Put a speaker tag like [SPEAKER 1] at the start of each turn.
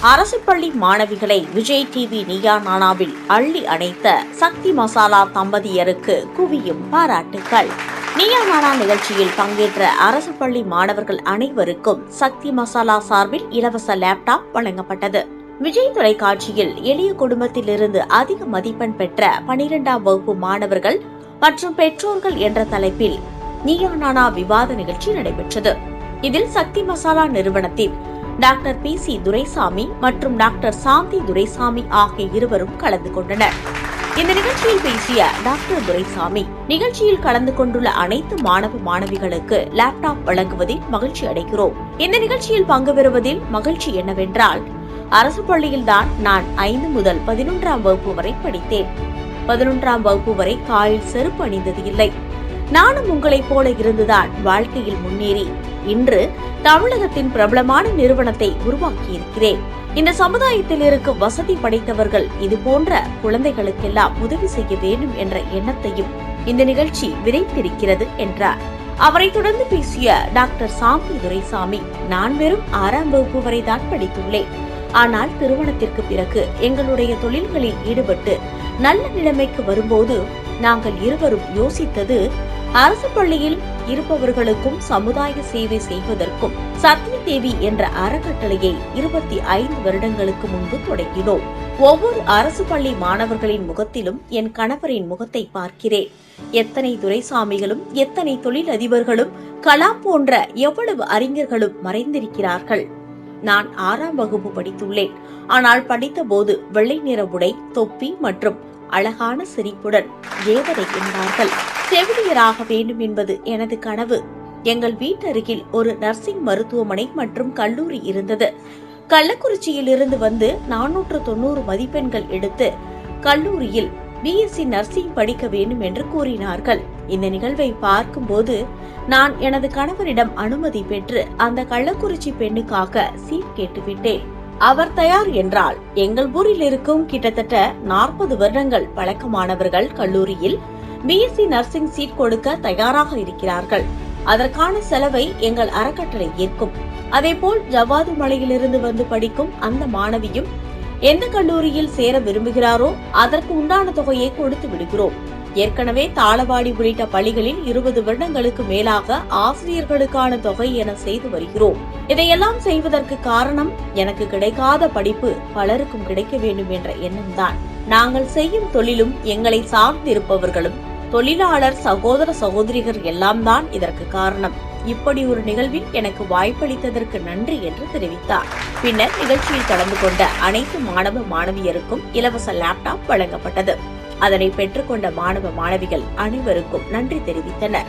[SPEAKER 1] அரசு பள்ளி மாணவிகளை விஜய் டிவி நியா நானாவில் அள்ளி அணைத்த சக்தி மசாலா தம்பதியருக்கு குவியும் பாராட்டுகள் நியா நானா நிகழ்ச்சியில் பங்கேற்ற அரசு பள்ளி மாணவர்கள் அனைவருக்கும் சக்தி மசாலா சார்பில் இலவச லேப்டாப் வழங்கப்பட்டது. விஜய் தொலைக்காட்சியில் எளிய குடும்பத்திலிருந்து அதிக மதிப்பெண் பெற்ற பனிரெண்டாம் வகுப்பு மாணவர்கள் மற்றும் பெற்றோர்கள் என்ற தலைப்பில் நியா நானா விவாத நிகழ்ச்சி நடைபெற்றது. இதில் சக்தி மசாலா நிறுவனத்தின் டாக்டர் பி சி துரைசாமி மற்றும் டாக்டர் சாந்தி துரைசாமி ஆகிய இருவரும் கலந்து கொண்டனர். இந்த நிகழ்ச்சியில் பேசிய டாக்டர் துரைசாமி நிகழ்ச்சியில் கலந்து கொண்டுள்ள அனைத்து மாணவ மாணவிகளுக்கு லேப்டாப் வழங்குவதில் மகிழ்ச்சி அடைகிறோம். இந்த நிகழ்ச்சியில் பங்கு பெறுவதில் மகிழ்ச்சி என்னவென்றால் அரசு பள்ளியில்தான் நான் ஐந்து முதல் பதினொன்றாம் வகுப்பு வரை படித்தேன். பதினொன்றாம் வகுப்பு வரை காலில் செருப்பு அணிந்தது இல்லை. நானும் உங்களைப் போல இருந்துதான் வாழ்க்கையில் முன்னேறி. இன்று தமிழகத்தின் பிரபலமான நிறுவனத்தை உருவாக்கியிருக்கிறேன். இந்த சமுதாயத்தில் இருக்கும் வசதி படைத்தவர்கள் இது போன்ற குழந்தைகளுக்கெல்லாம் உதவி செய்ய வேண்டும் என்ற எண்ணத்தையும் இந்த நிகழ்ச்சி விதைத்திருக்கிறது என்றார். அவரை தொடர்ந்து பேசிய டாக்டர் சாமி துரைசாமி நான் வெறும் ஆறாம் வகுப்பு வரைதான் படித்துள்ளேன். ஆனால் திருமணத்திற்கு பிறகு எங்களுடைய தொழில்களில் ஈடுபட்டு நல்ல நிலைமைக்கு வரும்போது நாங்கள் இருவரும் யோசித்தது அரசு பள்ளியில் இருப்பவர்களுக்கும் சமுதாய சேவை செய்வதற்கும் சத்ய தேவி என்ற அறக்கட்டளையை இருபத்தி ஐந்து வருடங்களுக்கு முன்பு தொடங்கினோம். ஒவ்வொரு அரசு பள்ளி மாணவர்களின் முகத்திலும் என் கணவரின் முகத்தை பார்க்கிறேன். எத்தனை துரைசாமிகளும் எத்தனை தொழிலதிபர்களும் கலாம் போன்ற எவ்வளவு அறிஞர்களும் மறைந்திருக்கிறார்கள். நான் ஆறாம் வகுப்பு படித்துள்ளேன். ஆனால் படித்த போது வெள்ளை நிற உடை தொப்பி மற்றும் அழகான சிரிப்புடன் தேவதை என்பார்கள். செவிலியராக வேண்டும் என்பது எனது கனவு. எங்கள் வீட்டருகில் ஒரு நர்சிங் மருத்துவமனை மற்றும் கல்லூரி இருந்தது. கள்ளக்குறிச்சியில் இருந்து வந்து நானூற்று தொண்ணூறு மதிப்பெண்கள் எடுத்து கல்லூரியில் பிஎஸ்சி நர்சிங் படிக்க வேண்டும் என்று கூறினார்கள். இந்த நிகழ்வை பார்க்கும்போது நான் எனது கணவரிடம் அனுமதி பெற்று அந்த கள்ளக்குறிச்சி பெண்ணுக்காக சீட் கேட்டுவிட்டேன். அவர் தயார் என்றால் எங்கள் ஊரில் இருக்கும் கிட்டத்தட்ட நாற்பது வருடங்கள் பழக்கமானவர்கள் கல்லூரியில் பிஎஸ்சி நர்சிங் சீட் கொடுக்க தயாராக இருக்கிறார்கள். அதற்கான செலவை எங்கள் அறக்கட்டளை ஏற்கும். அதேபோல் ஜவ்வாது மலையிலிருந்து வந்து படிக்கும் அந்த மாணவியும் எந்த கல்லூரியில் சேர விரும்புகிறாரோ அதற்கு உண்டான தொகையை கொடுத்து விடுகிறோம். ஏற்கனவே தாளவாடி உள்ளிட்ட பள்ளிகளில் இருபது வருடங்களுக்கு மேலாக ஆசிரியர்களுக்கான தொகை என செய்து வருகிறோம். இதையெல்லாம் செய்வதற்கு காரணம் எனக்கு கிடைக்காத படிப்பு பலருக்கும் கிடைக்க வேண்டும் என்ற எண்ணம்தான். நாங்கள் செய்யும் தொழிலும் எங்களை சார்ந்திருப்பவர்களும் தொழிலாளர் சகோதர சகோதரிகள் எல்லாம் தான் இதற்கு காரணம். இப்படி ஒரு நிகழ்வில் எனக்கு வாய்ப்பளித்ததற்கு நன்றி என்று தெரிவித்தார். பின்னர் நிகழ்ச்சியில் கலந்து கொண்ட அனைத்து மாணவ மாணவியருக்கும் இலவச லேப்டாப் வழங்கப்பட்டது. அதனை பெற்றுக்கொண்ட மாணவ மாணவிகள் அனைவருக்கும் நன்றி தெரிவித்தனர்.